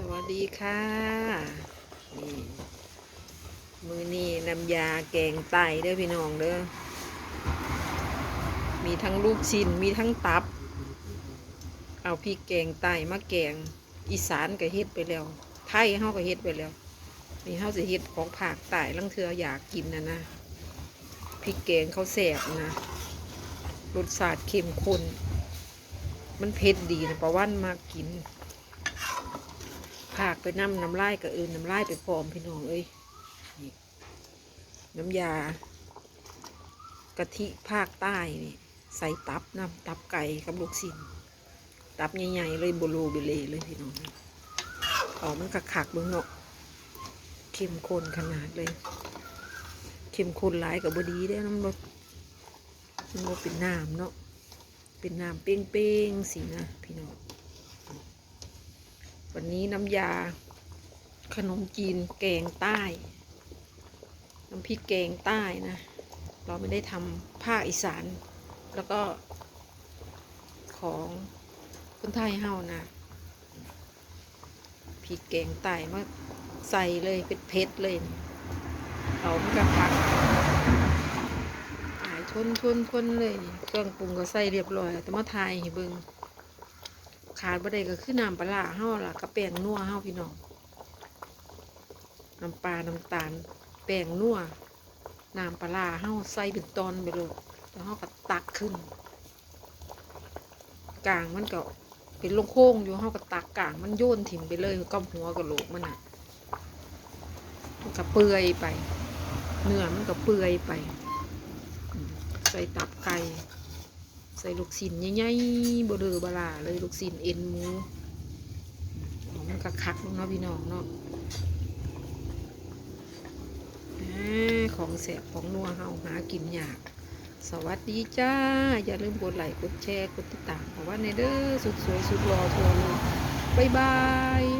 สวัสดีค่ะนี่มือนี่น้ำยาแกงไตเด้อพี่น้องเด้อมีทั้งลูกชิ้นมีทั้งตับ เอาพริกแกงไตมาแกงอีสานก็เฮ็ดไปแล้ว ไทยเฮาก็เฮ็ดไปแล้วนี่เฮาสิเฮ็ดของภาคใต้ลังเทืออยากกินนะนะพริกแกงเขาแสบนะรสชาติเข้มข้นมันเผ็ดดีนะประวันมากกิน ไปน้ำน้ำลายกับอื่นน้ำลายไปพร้อมพี่น้องเอ้ยน้ำยากะทิภาคใต้นี่ใส่ตับน้ำตับไก่กับลูกชิ้นตับใหญ่ๆเลยโบโลเบเลเลยพี่น้องเอามันขักๆเบิ้งเนาะเข้มข้นขนาดเลยเข้มข้นหลายกับบดีได้น้ำรสมันบ่เป็นน้ำเนาะเป็นน้ำเป้งๆสินะพี่น้อง วันนี้น้ำยา ขนมจีนแกงใต้ น้ำพริกแกงใต้นะ เราไม่ได้ทำภาคอีสาน แล้วก็ของคนไทยเฮานะพริกแกงใต้มาใส่เลยเป็นเผ็ดเลยเอามันกระพักหายทนทนทนเลยเครื่องปรุงก็ใส่เรียบร้อยแต่มาทายให้เบิ่ง ขาดบ่ได้ก็คือน้ำปลาร้าเฮาล่ะกับแป้งนัวเฮาพี่น้องน้ำปลาน้ำตาล แป้งนัวน้ำปลาร้าเฮาใส่เป็นตอนไปเลยแล้วเฮาก็ตักขึ้น กลางมันก็เป็นลงโค้งอยู่เฮาก็ตักกลางมันโยนถิ่มไปเลยกับหัวกับโหลกมันอะมันก็เปื่อยไป เนื้อมันก็เปื่อยไป ใส่ตับไก่ ส่ลูกศิลใหญ่ๆบเดอบลาเลยลูกศิลเอ็นหมูเอามันคักคักเนาะพี่น้องเนาะของแสบของนัวเฮาหากินยาก สวัสดีจ้า อย่าลืมกดไลค์กดแชร์ กดติดตามเพราะว่าในเด้อสุดสวยสุดรอทัวร์เลยบ๊ายบาย